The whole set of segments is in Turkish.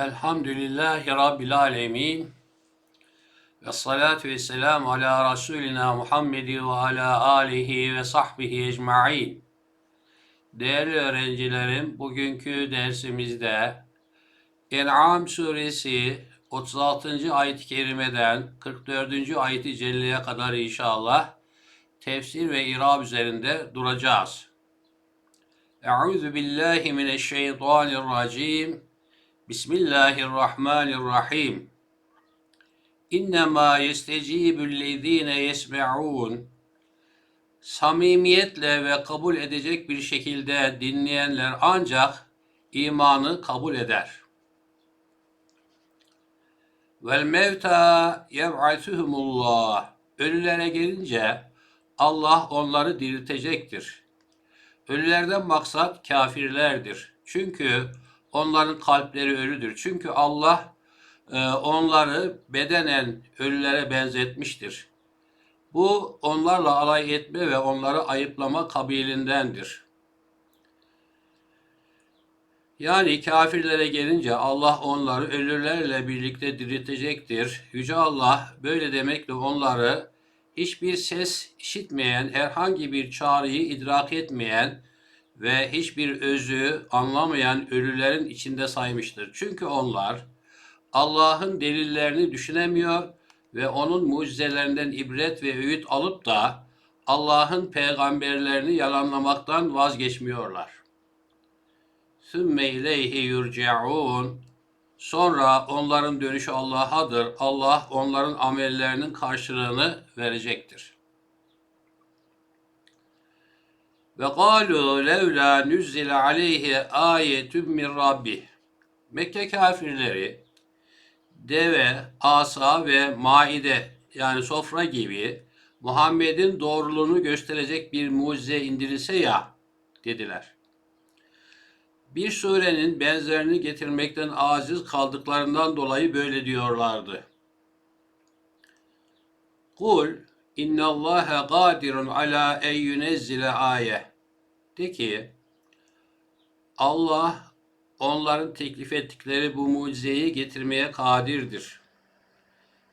Elhamdülillahi Rabbil Alemin. Ve salatu ve selamu ala Resulina Muhammedi ve ala alihi ve sahbihi ecma'in. Değerli öğrencilerim, bugünkü dersimizde En'am suresi 36. ayet-i kerimeden 44. ayet-i celleye kadar inşallah tefsir ve irab üzerinde duracağız. Euzu billahi mineşşeytanirracim. Bismillahirrahmanirrahim. İnnemâ yestecibüllezîne yesme'ûn. Samimiyetle ve kabul edecek bir şekilde dinleyenler ancak imanı kabul eder. Vel mevta yeb'atuhumullah. Ölülere gelince Allah onları diriltecektir. Ölülerden maksat kafirlerdir. Çünkü onların kalpleri ölüdür. Çünkü Allah e, onları bedenen ölülere benzetmiştir. Bu onlarla alay etme ve onları ayıplama kabilindendir. Yani kafirlere gelince Allah onları ölülerle birlikte diriltecektir. Yüce Allah böyle demekle onları hiçbir ses işitmeyen, herhangi bir çağrıyı idrak etmeyen ve hiçbir özü anlamayan ölülerin içinde saymıştır. Çünkü onlar Allah'ın delillerini düşünemiyor ve onun mucizelerinden ibret ve öğüt alıp da Allah'ın peygamberlerini yalanlamaktan vazgeçmiyorlar. Sümme ileyhi yurcaun. Sonra onların dönüşü Allah'adır. Allah onların amellerinin karşılığını verecektir. Ve galu levla nüzzile aleyhi ayetun min rabbih. Mekke kafirleri deve, asa ve maide yani sofra gibi Muhammed'in doğruluğunu gösterecek bir mucize indirilse ya dediler. Bir surenin benzerini getirmekten aciz kaldıklarından dolayı böyle diyorlardı. Kul innallâhe gâdirun alâ en yunezzile ayet. De ki Allah onların teklif ettikleri bu mucizeyi getirmeye kadirdir.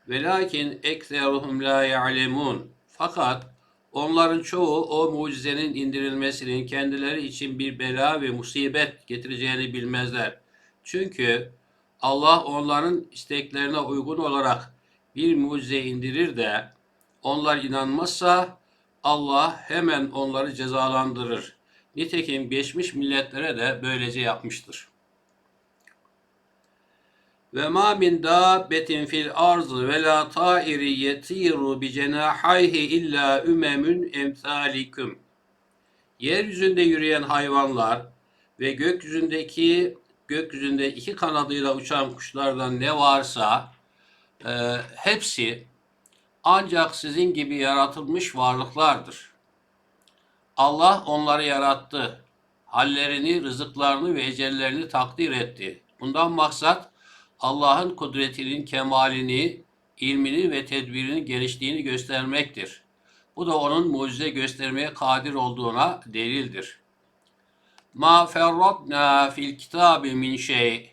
Velakin ekseruhum la ya'lemun. Fakat onların çoğu o mucizenin indirilmesinin kendileri için bir bela ve musibet getireceğini bilmezler. Çünkü Allah onların isteklerine uygun olarak bir mucize indirir de onlar inanmazsa Allah hemen onları cezalandırır. Nitekim geçmiş milletlere de böylece yapmıştır. Ve ma min dabbetin fil arzı ve la tairi yetiru bi cenahayhi illa ümemun emsalikum. Yeryüzünde yürüyen hayvanlar ve gökyüzündeki gökyüzünde iki kanadıyla uçan kuşlardan ne varsa e, hepsi ancak sizin gibi yaratılmış varlıklardır. Allah onları yarattı. Hallerini, rızıklarını ve ecellerini takdir etti. Bundan maksat Allah'ın kudretinin kemalini, ilmini ve tedbirinin genişliğini göstermektir. Bu da onun mucize göstermeye kadir olduğuna delildir. Ma ferratna fil kitabi min şey.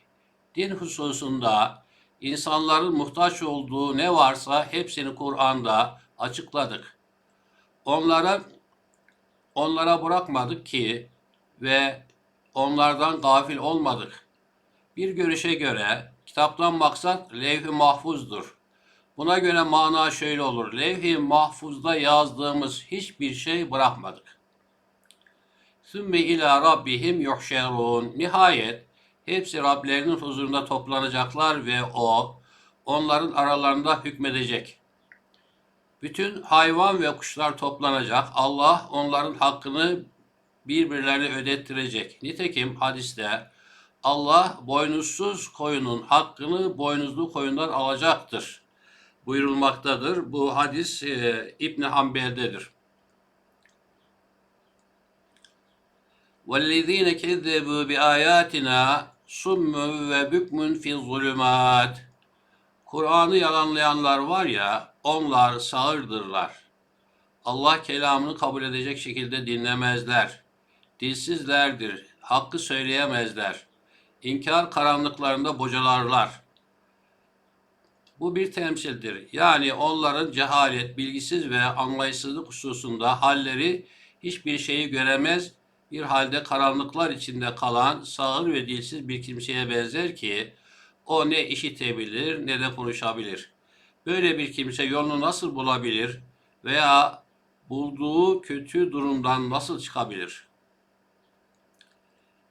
Din hususunda insanların muhtaç olduğu ne varsa hepsini Kur'an'da açıkladık. Onlara onlara bırakmadık ki ve onlardan gafil olmadık. Bir görüşe göre kitaptan maksat levh-i mahfuzdur. Buna göre mana şöyle olur. Levh-i mahfuzda yazdığımız hiçbir şey bırakmadık. Sümme ila rabbihim yuhşerun. Nihayet hepsi Rablerinin huzurunda toplanacaklar ve o onların aralarında hükmedecek. Bütün hayvan ve kuşlar toplanacak. Allah onların hakkını birbirlerine ödettirecek. Nitekim hadiste Allah boynuzsuz koyunun hakkını boynuzlu koyundan alacaktır buyurulmaktadır. Bu hadis e, İbn Hanbel'dedir. وَالَّذ۪ينَ كَذَّبُوا بِآيَاتِنَا سُمٌّ وَبُكْمٌ فِي الظُّلُمَاتِ Kur'an'ı yalanlayanlar var ya, onlar sağırdırlar. Allah kelamını kabul edecek şekilde dinlemezler. Dilsizlerdir, hakkı söyleyemezler. İnkar karanlıklarında bocalarlar. Bu bir temsildir. Yani onların cehalet, bilgisiz ve anlayışsızlık hususunda halleri hiçbir şeyi göremez, bir halde karanlıklar içinde kalan sağır ve dilsiz bir kimseye benzer ki o ne işitebilir ne de konuşabilir. Böyle bir kimse yolunu nasıl bulabilir veya bulduğu kötü durumdan nasıl çıkabilir?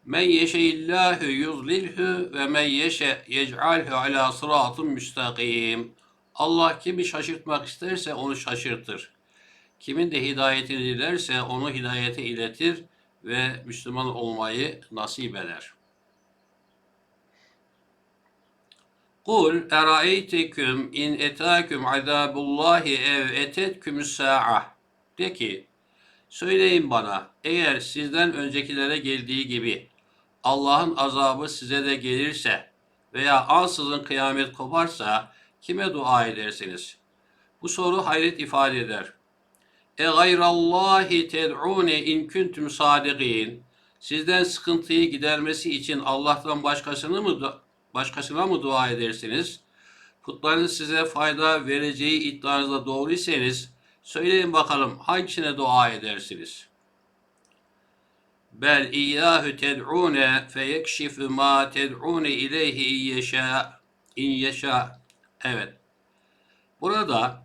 Men yeşeillahu yuzlilhu ve men yeşe yec'alhu ala sıratın müstakim. Allah kimi şaşırtmak isterse onu şaşırtır. Kimin de hidayetini dilerse onu hidayete iletir ve Müslüman olmayı nasip eder. Kul eraeyteküm in etâküm azâbullâhi ev etetküm sa'a. De ki, söyleyin bana, eğer sizden öncekilere geldiği gibi Allah'ın azabı size de gelirse veya ansızın kıyamet koparsa kime dua edersiniz? Bu soru hayret ifade eder. E gayrallahi ted'une in kuntum sadikin. Sizden sıkıntıyı gidermesi için Allah'tan başkasını mı başkasına mı dua edersiniz? Putların size fayda vereceği iddianızda doğruysanız söyleyin bakalım hangisine dua edersiniz? Bel iyyâhu ted'ûne feyekşifu mâ ted'ûne ileyhi yeşâ. İn yeşâ. Evet. Burada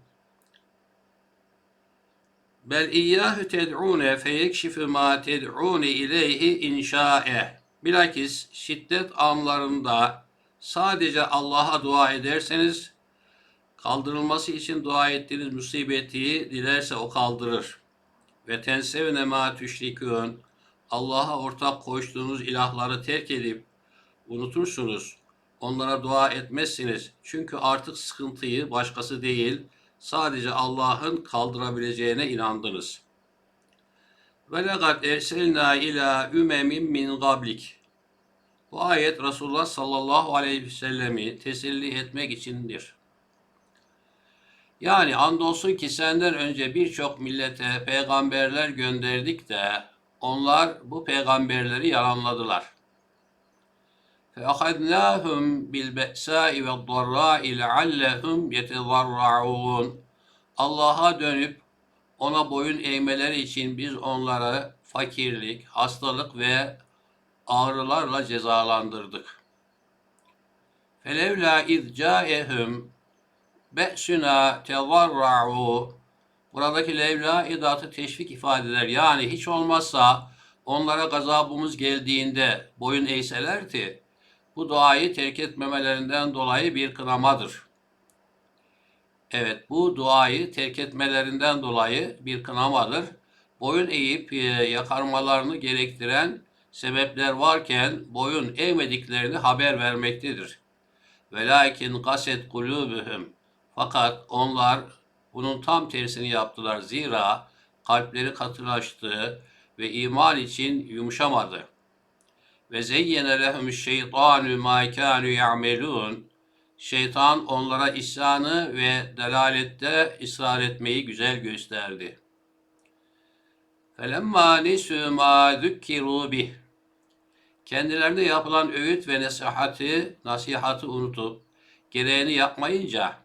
Bel iyyâhu ted'ûne feyekşifu mâ ted'ûne ileyhi inşâe. Bilakis şiddet anlarında sadece Allah'a dua ederseniz kaldırılması için dua ettiğiniz musibeti dilerse o kaldırır. Ve tensevne ma tüşrikûn. Allah'a ortak koştuğunuz ilahları terk edip unutursunuz. Onlara dua etmezsiniz. Çünkü artık sıkıntıyı başkası değil, sadece Allah'ın kaldırabileceğine inandınız. Ve lekad erselna ila ümemin min gablik. Bu ayet Resulullah sallallahu aleyhi ve sellemi teselli etmek içindir. Yani andolsun ki senden önce birçok millete peygamberler gönderdik de onlar bu peygamberleri yalanladılar. فَأَخَذْنَاهُمْ بِالْبَأْسَاءِ وَالضَّرَّاءِ لَعَلَّهُمْ يَتَضَرَّعُونَ Allah'a dönüp ona boyun eğmeleri için biz onları fakirlik, hastalık ve ağrılarla cezalandırdık. Felevla iz ca'ehum be'suna tevarra'u Buradaki levla edatı teşvik ifadeler. Yani hiç olmazsa onlara gazabımız geldiğinde boyun eğselerdi. Bu duayı terk etmemelerinden dolayı bir kınamadır. Evet bu duayı terk etmelerinden dolayı bir kınamadır. Boyun eğip e, yakarmalarını gerektiren sebepler varken boyun eğmediklerini haber vermektedir. Velakin kaset kulübühüm. Fakat onlar bunun tam tersini yaptılar. Zira kalpleri katılaştı ve iman için yumuşamadı. Ve zeyyene lehum şeytanu ma kanu ya'melun. Şeytan onlara isyanı ve delalette ısrar etmeyi güzel gösterdi. Felemma nisû mâ zükkiru bih. Kendilerine yapılan öğüt ve nasihati, nasihatı unutup gereğini yapmayınca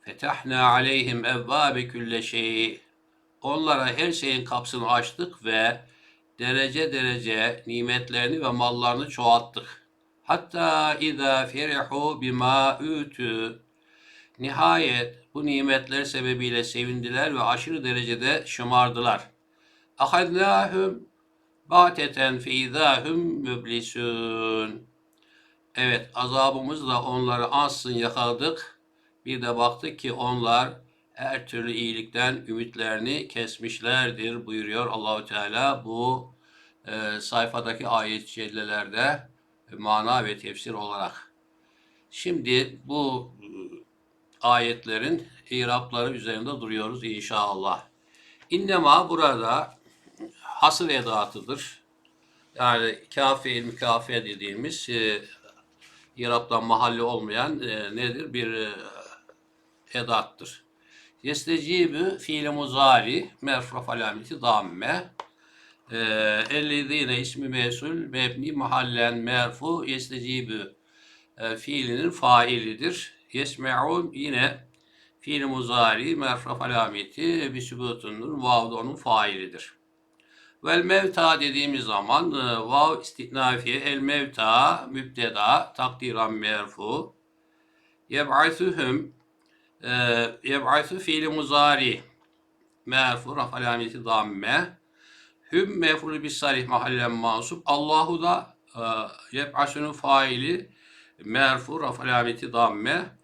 Fetahna aleyhim evvabe külle şeyi. Onlara her şeyin kapısını açtık ve derece derece nimetlerini ve mallarını çoğalttık. Hatta izâ ferihu bima ütü. Nihayet bu nimetler sebebiyle sevindiler ve aşırı derecede şımardılar. Ahadnâhum bâteten fîzâhum müblisun. Evet azabımızla onları ansın yakaladık bir de baktık ki onlar her türlü iyilikten ümitlerini kesmişlerdir buyuruyor Allahu Teala bu e, sayfadaki ayet cellelerde e, mana ve tefsir olarak. Şimdi bu e, ayetlerin irapları üzerinde duruyoruz inşallah. İnnema burada hasır edatıdır. Yani kafi mükafiye dediğimiz e, iraptan mahalli olmayan e, nedir? Bir e, edattır. Yestecibü fiil muzari merfuf alameti damme. e, ellezine ismi mesul mebni mahallen merfu yestecibü e, fiilinin failidir. Yesme'un yine fiil muzari merfaf alameti bir sübutunun vav onun failidir. Vel mevta dediğimiz zaman e, vav istinafiye el mevta mübteda takdiran merfu. Yeb'asuhum e, yeb'asu fiil muzari merfu raf alameti damme. Hüm mef'ulü bis sarih mahallen mansup Allahu da e, yeb'asunun faili merfu raf alameti damme.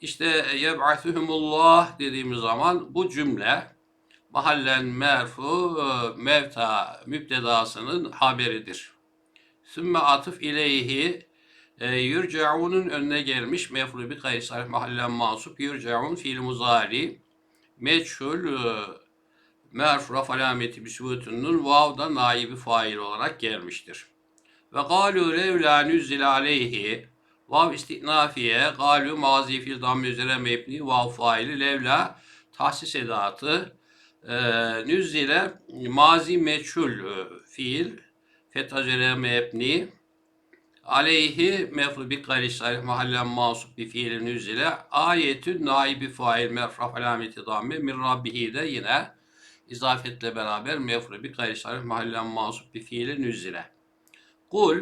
İşte yeb'asuhumullah dediğimiz zaman bu cümle mahallen merfu e, mevta müptedasının haberidir. Sümme atıf ileyhi e, yurcaunun önüne gelmiş mefru bi gayri sarf mahallen mansup yurcaun fiil muzari meçhul e, merfu raf alameti bisbutunun vavda naibi fail olarak gelmiştir. Ve galu levla nüzzil aleyhi vav istinafiye galu mazi fiil damme üzere mebni vav faili levla tahsis edatı nüzzile mazi meçhul e, fiil. Fetacere mebni. Aleyhi mefru bi gayri sarih mahallen masup bi fiilin nüzzile ayetün naibi fail merfaf alameti damme min rabbihi de yine izafetle beraber mefru bi gayri sarih mahallen masup bi fiilin nüzzile kul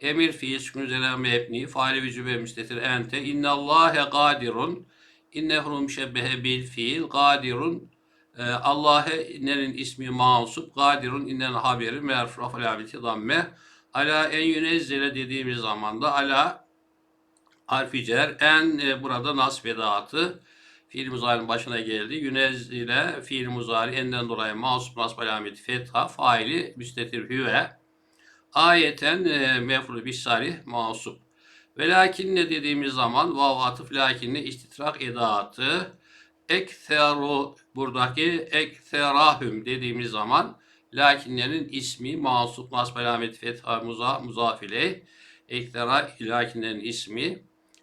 emir fiil sükun üzerine mebni. Faali vücube müstetir ente. İnnallâhe gadirun. İnnehu müşebbehe bil fiil gadirun e, Allah'ın ismi mansup gadirun innen haberi merfu alameti damme ala en yünezzile dediğimiz zaman da ala harfi cer en e, burada nasb edatı fiil muzari'nin başına geldi. Yünezzile fiil muzari enden dolayı mansup nasb alameti fetha faili müstetir hüve ayeten e, mefru bisari mansup. Ve lakin ne dediğimiz zaman vav atıf lakinne istitrak edatı ekseru buradaki ekserahüm dediğimiz zaman lakinlerin ismi mansup nasb fetha muza muzafile ektera lakinlerin ismi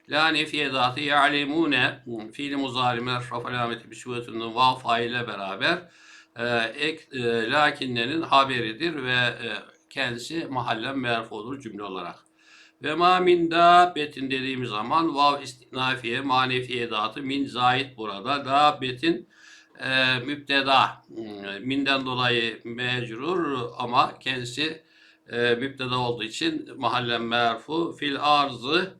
la nefi edatı ya'lemune fiil muzari merfaf alameti bisüvetunun vav faile beraber e, ek, e, lakinlerin haberidir ve e, kendisi mahallen merfudur cümle olarak. Ve ma min dabbetin dediğimiz zaman vav istinafiye manefi edatı min zait burada. Dabbetin e, müpteda hmm, minden dolayı mecrur ama kendisi e, müpteda olduğu için mahallen merfu fil arzı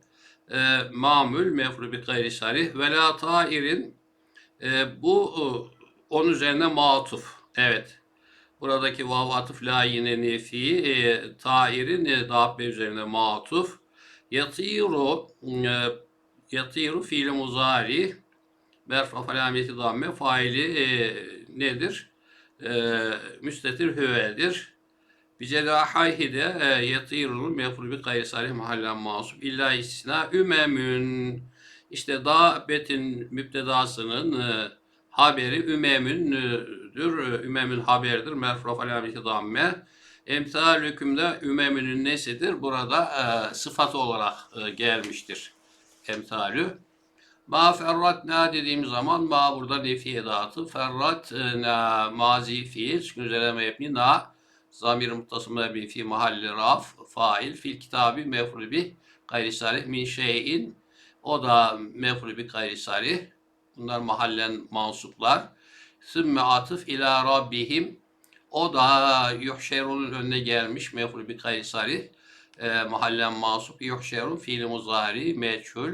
e, mamül mefru bi gayri sarih ve la tairin e, bu e, onun üzerine matuf. Evet. Buradaki vav atıf la yine nefi e, tairin e, dabbe üzerine matuf. Yatiru e, yatiru fiil muzari merfa alameti damme faili e, nedir? E, müstetir hüvedir. Bicelahayhi de e, yatirunun mefru bi gayri salih mahallen masub illa istisna ümemün işte betin müptedasının e, haberi ümemündür. Ümemün haberidir. Merfu alameti damme. Emsal hükümde ümemünün nesidir? Burada e, sıfat olarak e, gelmiştir. Emsalü. Ma ferratna dediğimiz zaman ma burada nefi edatı. Ferrat e, mazi fiil. Çünkü üzerine mebni na zamir muttasımda bir fi mahalli raf fail fil kitabı mefru bi gayri sarih min şeyin o da mefru bi gayri sarih bunlar mahallen mansuplar sümme atıf ila rabbihim o da yuhşerunun önüne gelmiş mefru bi gayri sarih e, mahallen mansup yuhşerun fiil muzari meçhul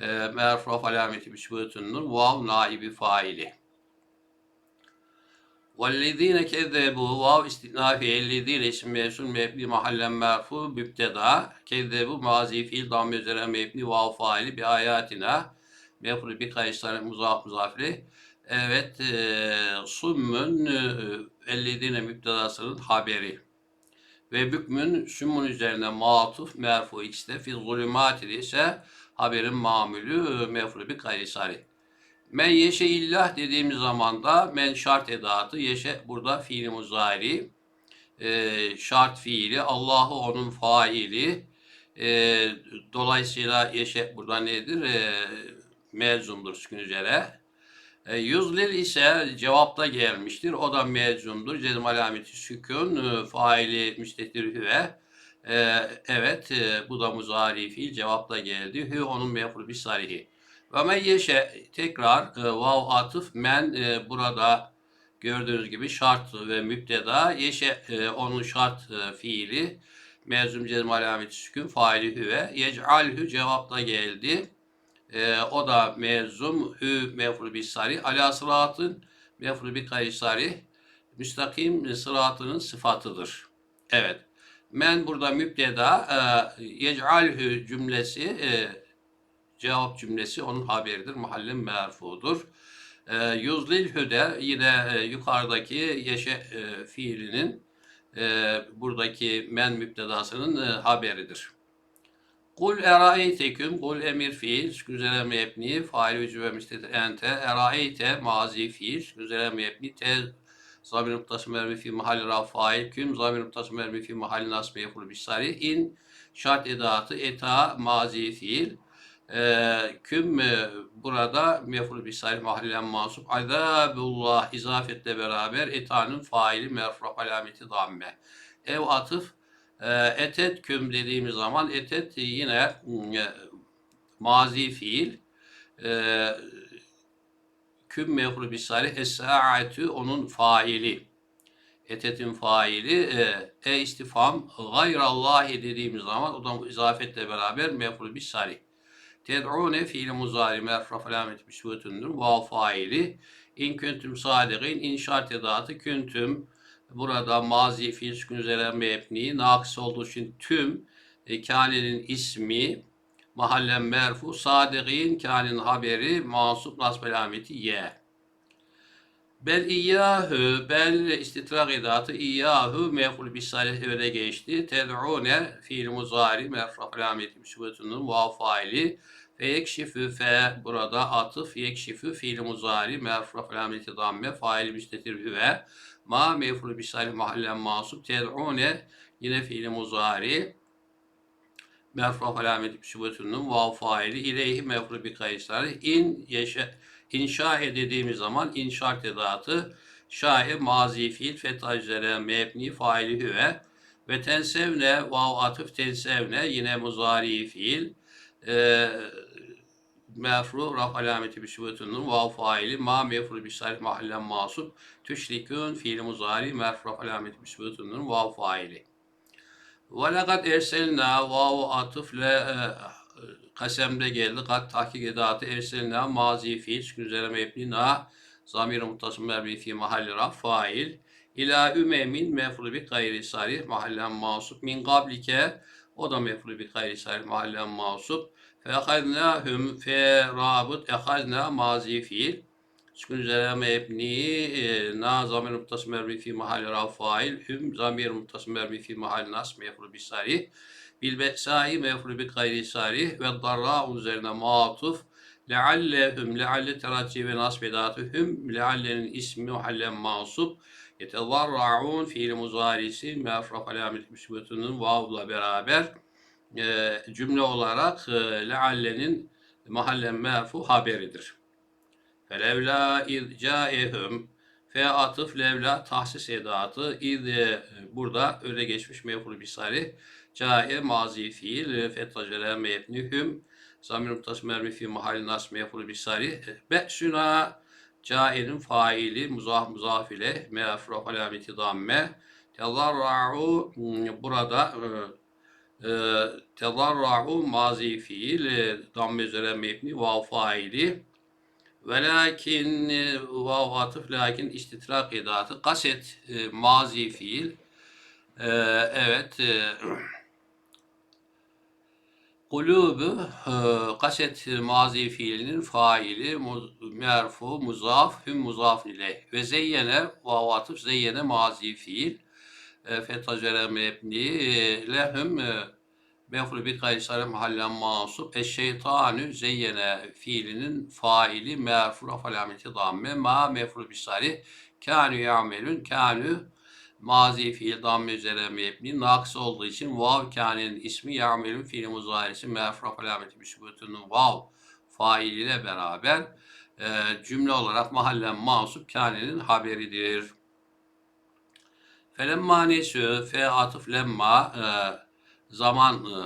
e, merfu alameti bisbutunun vav naibi faili وَالَّذ۪ينَ كَذَّبُوا vav istinafi ellezine isim mevsul mebni mahallen merfu mübteda kezzebu mazi fiil damme üzere mebni vav faili bi ayatina mefru bi kayısları muzaf muzafiri. Evet e, summün e, ellezine mübtedasının haberi. Ve bükmün sümmun üzerine matuf merfu x'te fi zulümatil ise haberin mamülü mefru bi kayısları Men yeşe illah dediğimiz zaman da men şart edatı yeşe burada fiili muzari. E, şart fiili Allah'ı onun faili. E, dolayısıyla yeşe burada nedir? E, mezumdur sükun üzere. E, yüzlil ise cevapta gelmiştir. O da mezundur. Cezm alameti sükun, e, faili müstetir hüve. E, evet, e, bu da muzari fiil cevapta geldi. Hü onun mefru bir sarihi. Ve men yeşe tekrar e, vav atıf men e, burada gördüğünüz gibi şart ve müpteda yeşe e, onun şart e, fiili mezum cezm alameti sükun faili hüve yec'alhü cevapta geldi. E, o da mezum hü mefru bir sari ala sıratın mefru bir kaysari müstakim sıratının sıfatıdır. Evet. Men burada müpteda e, yec'alhü cümlesi e, cevap cümlesi onun haberidir. Mahallen merfudur. E, yuzlil hüde yine e, yukarıdaki yeşe e, fiilinin e, buradaki men müptedasının e, haberidir. Kul eraeyteküm, kul emir fiil, güzel mebni, fail vücube müstetir ente, eraeyte mazi fiil, güzel mebni, te zamir noktası mermi fi mahalli rafail, küm zamir noktası mermi fi mahalli nasb meful bisari, in şart edatı, eta mazi fiil, e, küm e, burada meful bisari mahallen mansup, azabullah izafetle beraber etanın faili merfu alameti damme. Ev atıf, etet küm dediğimiz zaman etet yine e, mazi fiil. E, küm mefru bisari es-sa'atu onun faili. Etetin faili e, e istifam gayrallahi dediğimiz zaman o da izafetle beraber mefru bisari. Ted'une fiil muzari merfu alamet bisvetundur. Vav faili. İn küntüm sadikin in edatı küntüm burada mazi fiil sükun üzere mebni nakıs olduğu için tüm e, kânenin ismi mahallen merfu sadikin kânenin haberi mansup nasb alameti ye. Bel iyyahü bel istitrak edatı iyyahü mef'ul bisalih öne geçti. Ted'une fiil muzari merfu alameti müsbetunun vav faili fe yekşifü fe burada atıf yekşifü fiil muzari merfu alameti damme faili müstetir hüve ma mef'ul bisalih mahallen mansup ted'une yine fiil muzari merfu alameti müsbetunun vav faili ileyhi mef'ul bi kaysari in yeşe İnşa dediğimiz zaman inşaat edatı şair mazi fiil fetha üzere mebni faili hüve ve tensevne vav atıf tensevne yine muzari fiil e, mefru raf alameti bisüvetunun vav faili ma mefru bisarif mahallen masup tüşrikün fiil muzari mefru raf alameti bisüvetunun vav faili. Ve lekad erselna vav atıf le e, kasemde geldi. Kat tahkik edatı erselna mazi fiil sükun üzere mebni na zamir mutasım merbi fi mahalli raf fail. İla ümemin mefru bi gayri sarih mahallen masup min qablike o da mefru bi gayri sarih mahallen masup fe ehadnahum fe rabut ehadna mazi fiil sükun üzere mebni e, na zamir mutasım merbi fi mahalli raf fail hüm zamir mutasım merbi fi mahalli nas mefru bi sarih bil be'sai mefru bi gayri sarih ve darra üzerine matuf leallehum lealle terakki ve nasb edatühüm leallenin ismi muhallen masup yetedarraun fiil muzarisi mefraf alamet müsbetunun vavla beraber e, cümle olarak e, leallenin mahallen mefu haberidir. Felevla iz caehum fe atıf levla tahsis edatı iz e, burada öne geçmiş mefru bisari Cae mazi fiil fetacere mebnühüm zamir muttas mermi fi mahalli nas meful bisari be'süna cae'nin faili muzaf muzaf ile mefruf alameti damme tedarra'u burada e, e, tedarra'u mazi fiil e, damme üzere mebni vav faili. Velakin e, vav atıf lakin istitrak edatı kaset e, mazi fiil. E, evet e, Kulubu e, kaset mazi fiilinin faili merfu muzaf hüm muzaf ile ve zeyyene vavatıf zeyyene mazi fiil e, fetacere mebni e, lehüm e, mefru bi kaysare mahallen mansup eşşeytanü zeyyene fiilinin faili merfu afalameti damme ma mefru bisari kânü ya'melün kânü mazi fiil damme üzere mebni nakıs olduğu için vav kânenin ismi ya'melün fiil muzarisi merfu alameti müsbetunun vav fail ile beraber e, cümle olarak mahallen mansup kânenin haberidir. Felemma nesü fe atıf lemma e, zaman e,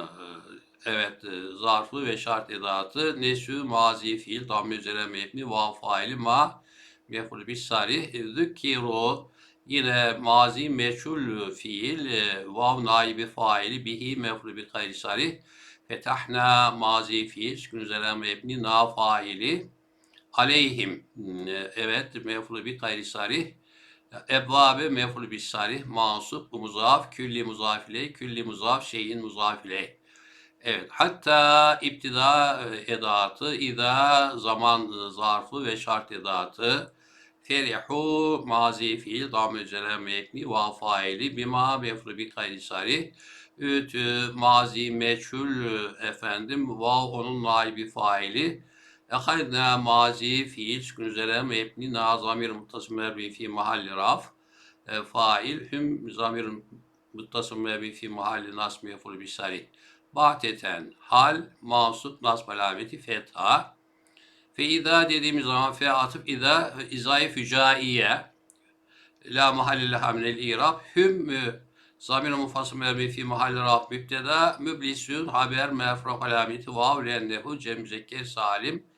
evet e, zarfı ve şart edatı. Nesü mazi fiil tam üzere mebni vav faili ma meful bis sarih zükkiru. Yine mazi meçhul fiil e, vav naibi faili bihi meful bi gayri sarih fetahna mazi fiil sükun üzere mebni na faili. Aleyhim E, evet meful bi gayri sarih Ebvabe mef'ul bis sarih mansup muzaf külli muzaf iley külli muzaf şeyin muzaf iley. Evet hatta iptida e, edatı ida zaman e, zarfı ve şart edatı ferihu mazi fiil dam üzere mekni va faili bima mef'ul bi gayri ütü mazi meçhul e, efendim vav onun naibi faili Ehalna mazi fiil sükun üzere mebni na zamir muttasım merbi fi mahalli raf. E, fail hüm zamir muttasım merbi fi mahalli nasb meful bisari bahteten hal masut nasb alameti fetha. Fe idâ dediğimiz zaman fe atıf idâ izâi fücaiye la mahalle leha minel irab. Hüm zamir mufassım merbi fi mahalli raf mübteda müblisün haber merfu alameti vav lennehu cem salim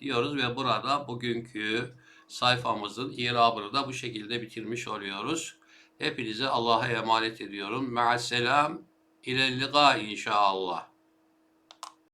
diyoruz ve burada bugünkü sayfamızın irabını da bu şekilde bitirmiş oluyoruz. Hepinize Allah'a emanet ediyorum. Ma'asselam. İlelliga inşallah.